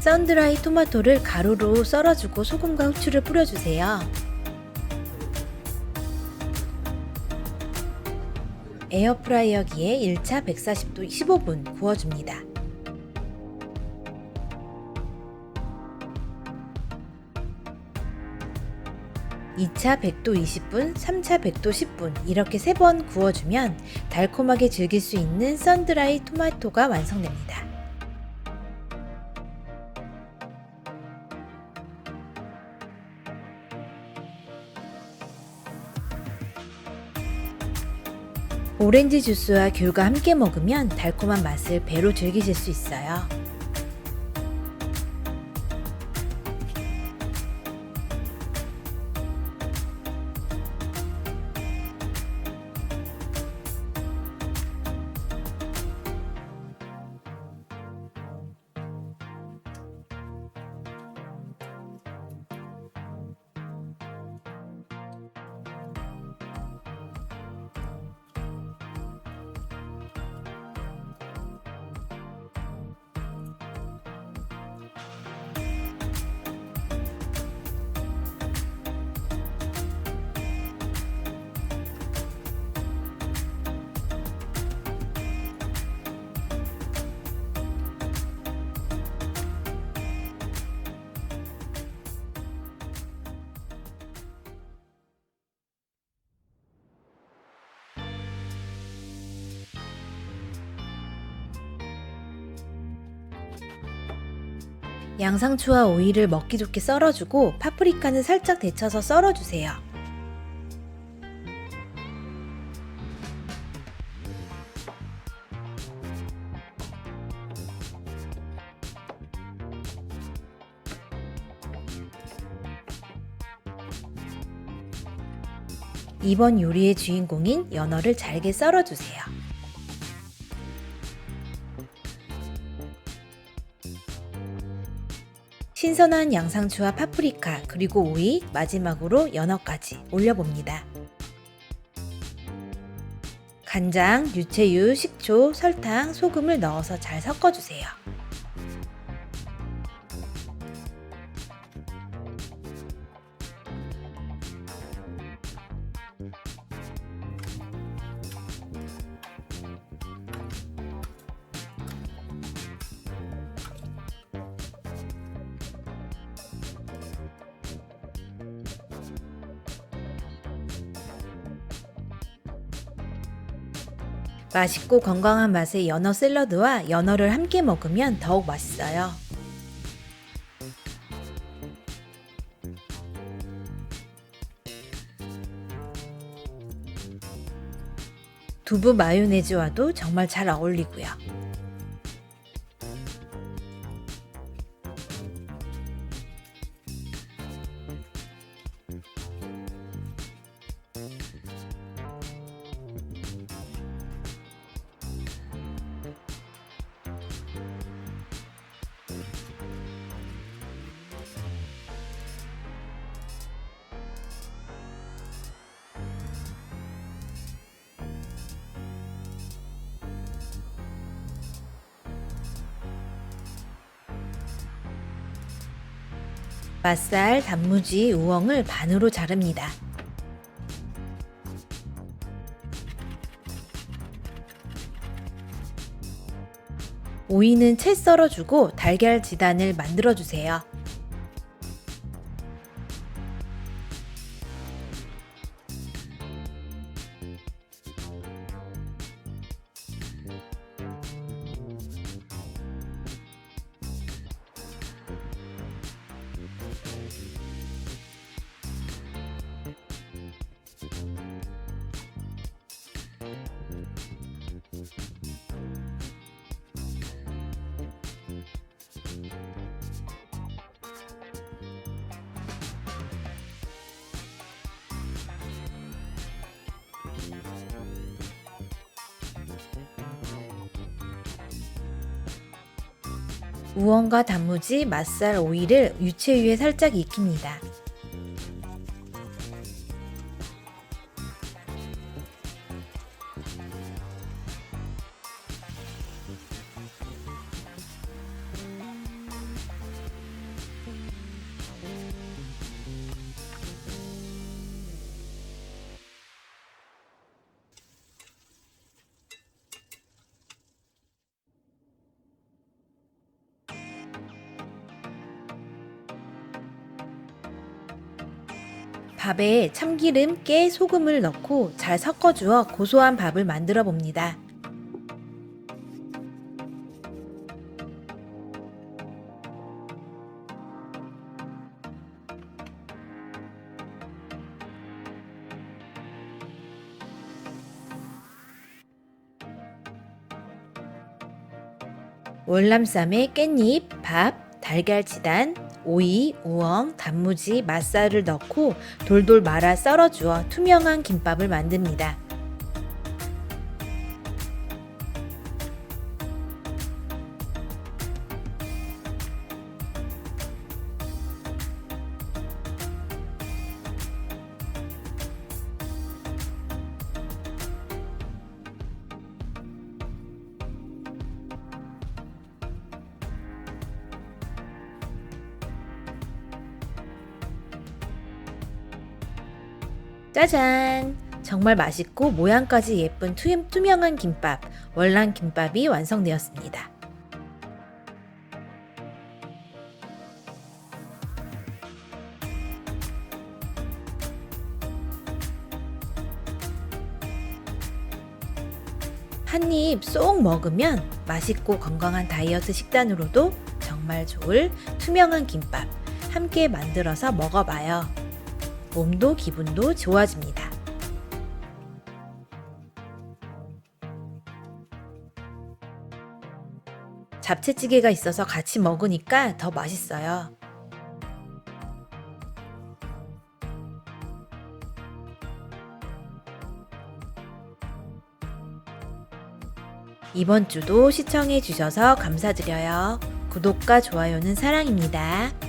썬드라이 토마토를 가루로 썰어주고 소금과 후추를 뿌려주세요. 에어프라이어기에 1차 140도 15분 구워줍니다. 2차 100도 20분, 3차 100도 10분 이렇게 3번 구워주면 달콤하게 즐길 수 있는 썬드라이 토마토가 완성됩니다. 오렌지 주스와 귤과 함께 먹으면 달콤한 맛을 배로 즐기실 수 있어요. 양상추와 오이를 먹기 좋게 썰어주고 파프리카는 살짝 데쳐서 썰어주세요. 이번 요리의 주인공인 연어를 잘게 썰어주세요. 신선한 양상추와 파프리카 그리고 오이 마지막으로 연어까지 올려봅니다. 간장, 유채유, 식초, 설탕, 소금을 넣어서 잘 섞어주세요. 맛있고 건강한 맛의 연어 샐러드와 연어를 함께 먹으면 더욱 맛있어요. 두부 마요네즈와도 정말 잘 어울리고요. 맛살, 단무지, 우엉을 반으로 자릅니다. 오이는 채 썰어주고 달걀 지단을 만들어주세요. 우엉과 단무지, 맛살, 오이를 유채유에 살짝 익힙니다. 밥에 참기름, 깨, 소금을 넣고 잘 섞어주어 고소한 밥을 만들어 봅니다. 월남쌈에 깻잎, 밥, 달걀 치단, 오이, 우엉, 단무지, 맛살을 넣고 돌돌 말아 썰어주어 투명한 김밥을 만듭니다. 짜잔! 정말 맛있고 모양까지 예쁜 투, 투명한 김밥, 월남 김밥이 완성되었습니다. 한 입 쏙 먹으면 맛있고 건강한 다이어트 식단으로도 정말 좋을 투명한 김밥 함께 만들어서 먹어봐요. 몸도 기분도 좋아집니다. 잡채찌개가 있어서 같이 먹으니까 더 맛있어요. 이번 주도 시청해 주셔서 감사드려요. 구독과 좋아요는 사랑입니다.